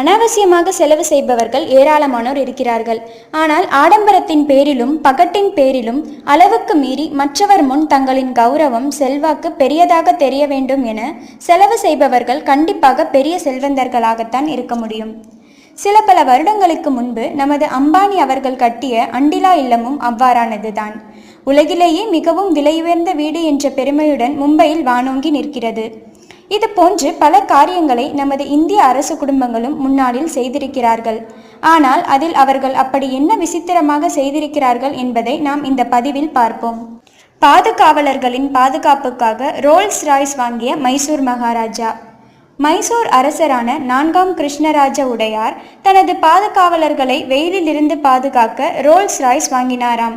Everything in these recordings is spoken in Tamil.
அனாவசியமாக செலவு செய்பவர்கள் ஏராளமானோர் இருக்கிறார்கள். ஆனால் ஆடம்பரத்தின் பேரிலும் பகட்டின் பேரிலும் அளவுக்கு மீறி மற்றவர் முன் தங்களின் கௌரவம் செல்வாக்கு பெரியதாக தெரிய வேண்டும் என செலவு செய்பவர்கள் கண்டிப்பாக பெரிய செல்வந்தர்களாகத்தான் இருக்க முடியும். சில பல வருடங்களுக்கு முன்பு நமது அம்பானி அவர்கள் கட்டிய அண்டிலா இல்லமும் அவ்வாறானதுதான். உலகிலேயே மிகவும் விலையுயர்ந்த வீடு என்ற பெருமையுடன் மும்பையில் வானோங்கி நிற்கிறது. இது போன்று பல காரியங்களை நமது இந்திய அரசு குடும்பங்களும் முன்னாளில் செய்திருக்கிறார்கள். ஆனால் அதில் அவர்கள் அப்படி என்ன விசித்திரமாக செய்திருக்கிறார்கள் என்பதை நாம் இந்த பதிவில் பார்ப்போம். பாதுகாவலர்களின் பாதுகாப்புக்காக ரோல்ஸ் ராய்ஸ் வாங்கிய மைசூர் மகாராஜா. மைசூர் அரசரான நான்காம் கிருஷ்ணராஜ உடையார் தனது பாதுகாவலர்களை வெயிலிலிருந்து பாதுகாக்க ரோல்ஸ் ராய்ஸ் வாங்கினாராம்.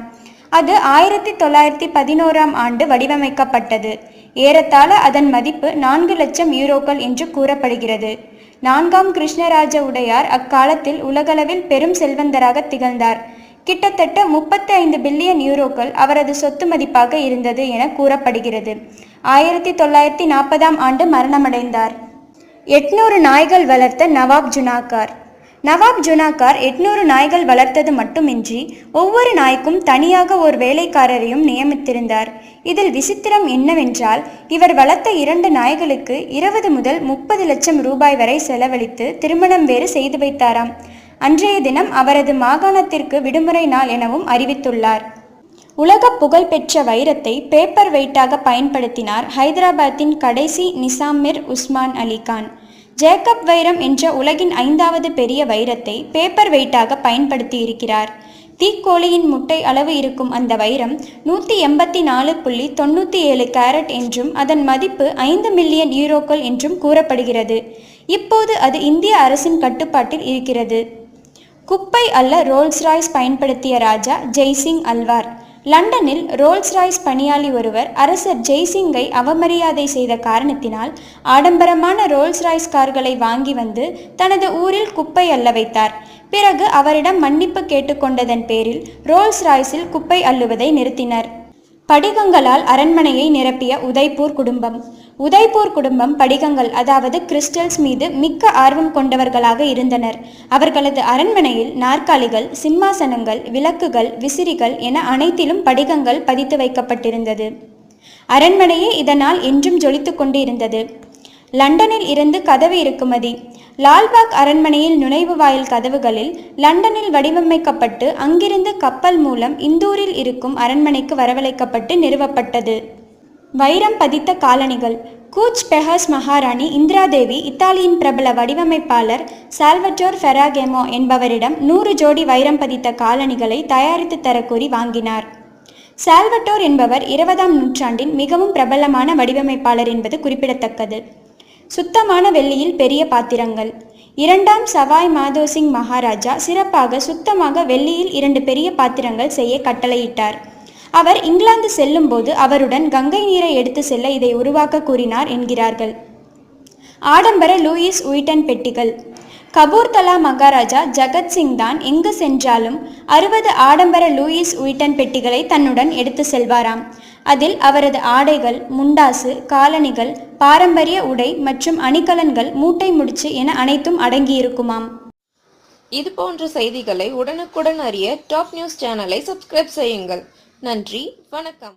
அது ஆயிரத்தி தொள்ளாயிரத்தி பதினோராம் ஆண்டு வடிவமைக்கப்பட்டது. ஏறத்தாழ அதன் மதிப்பு நான்கு லட்சம் யூரோக்கள் என்று கூறப்படுகிறது. நான்காம் கிருஷ்ணராஜ உடையார் அக்காலத்தில் உலகளவில் பெரும் செல்வந்தராக திகழ்ந்தார். கிட்டத்தட்ட முப்பத்தி ஐந்து பில்லியன் யூரோக்கள் அவரது சொத்து மதிப்பாக இருந்தது என கூறப்படுகிறது. ஆயிரத்தி தொள்ளாயிரத்தி நாற்பதாம் ஆண்டு மரணமடைந்தார். எட்நூறு நாய்கள் வளர்த்த நவாப் ஜுனாகார். நவாப் ஜுனாகார் எட்நூறு நாய்கள் வளர்த்தது மட்டுமின்றி ஒவ்வொரு நாய்க்கும் தனியாக ஒரு வேலைக்காரரையும் நியமித்திருந்தார். இதில் விசித்திரம் என்னவென்றால் இவர் வளர்த்த இரண்டு நாய்களுக்கு இருபது முதல் முப்பது லட்சம் ரூபாய் வரை செலவழித்து திருமணம் வேறு செய்து வைத்தாராம். அன்றைய தினம் அவரது மாகாணத்திற்கு விடுமுறை நாள் எனவும் அறிவித்துள்ளார். உலக புகழ்பெற்ற வைரத்தை பேப்பர் வெயிட்டாக பயன்படுத்தினார் ஹைதராபாத்தின் கடைசி நிசாமிர் உஸ்மான் அலி கான். ஜேக்கப் வைரம் என்ற உலகின் ஐந்தாவது பெரிய வைரத்தை பேப்பர் வெயிட்டாக பயன்படுத்தி இருக்கிறார் தீக்கோழியின் முட்டை அளவு இருக்கும் அந்த வைரம் நூற்றி எண்பத்தி நாலு புள்ளி தொண்ணூற்றி ஏழு கேரட் என்றும் அதன் மதிப்பு ஐந்து மில்லியன் யூரோக்கள் என்றும் கூறப்படுகிறது. இப்போது அது இந்திய அரசின் கட்டுப்பாட்டில் இருக்கிறது. குப்பை அல்ல ரோல்ஸ் ராய்ஸ் பயன்படுத்திய ராஜா ஜெய்சிங் அல்வார். லண்டனில் ரோல்ஸ் ராய்ஸ் பணியாளி ஒருவர் அரசர் ஜெய்சிங்கை அவமரியாதை செய்த காரணத்தினால் ஆடம்பரமான ரோல்ஸ் ராய்ஸ் கார்களை வாங்கி வந்து தனது ஊரில் குப்பை அள்ள வைத்தார். பிறகு அவரிடம் மன்னிப்பு கேட்டுக்கொண்டதன் பேரில் ரோல்ஸ் ராய்ஸில் குப்பை அள்ளுவதை நிறுத்தினர். படிகங்களால் அரண்மனையை நிரப்பிய உதய்பூர் குடும்பம். உதய்பூர் குடும்பம் படிகங்கள் அதாவது கிறிஸ்டல்ஸ் மீது மிக்க ஆர்வம் கொண்டவர்களாக இருந்தனர். அவர்களது அரண்மனையில் நாற்காலிகள் சிம்மாசனங்கள் விளக்குகள் விசிறிகள் என அனைத்திலும் படிகங்கள் பதித்து வைக்கப்பட்டிருந்தது. அரண்மனையே இதனால் என்றும் ஜொலித்து கொண்டு இருந்தது லண்டனில் இருந்து கதவு இறக்குமதி லால்பாக் அரண்மனையில் நுழைவு வாயில் கதவுகளில் லண்டனில் வடிவமைக்கப்பட்டு அங்கிருந்து கப்பல் மூலம் இந்தூரில் இருக்கும் அரண்மனைக்கு வரவழைக்கப்பட்டு நிறுவப்பட்டது. வைரம் பதித்த காலணிகள். கூச் பெஹஸ் மகாராணி இந்திராதேவி இத்தாலியின் பிரபல வடிவமைப்பாளர் சால்வட்டோர் ஃபெராகெமோ என்பவரிடம் நூறு ஜோடி வைரம் பதித்த காலணிகளை தயாரித்து தரக்கூறி வாங்கினார். சால்வட்டோர் என்பவர் இருபதாம் நூற்றாண்டின் மிகவும் பிரபலமான வடிவமைப்பாளர் என்பது குறிப்பிடத்தக்கது. சுத்தமான வெள்ளியில் பெரிய பாத்திரங்கள். இரண்டாம் சவாய் மாதோசிங் மகாராஜா சிறப்பாக சுத்தமாக வெள்ளியில் இரண்டு பெரிய பாத்திரங்கள் செய்ய கட்டளையிட்டார். அவர் இங்கிலாந்து செல்லும்போது அவருடன் கங்கை நீரை எடுத்து செல்ல இதை உருவாக்க கூறினார் என்கிறார்கள். ஆடம்பர லூயிஸ் உயிட்டன் பெட்டிகள். கபூர்தலா மகாராஜா ஜகத்சிங் தான் எங்கு சென்றாலும் அறுபது ஆடம்பர லூயிஸ் உயிட்டன் பெட்டிகளை தன்னுடன் எடுத்து செல்வாராம். அதில் அவரது ஆடைகள் முண்டாசு காலணிகள் பாரம்பரிய உடை மற்றும் அணிகலன்கள் மூட்டை முடிச்சு என அனைத்தும் அடங்கியிருக்குமாம். இது போன்ற செய்திகளை உடனுக்குடன் அறிய டாப் நியூஸ் சேனலை சப்ஸ்கிரைப் செய்யுங்கள். நன்றி வணக்கம்.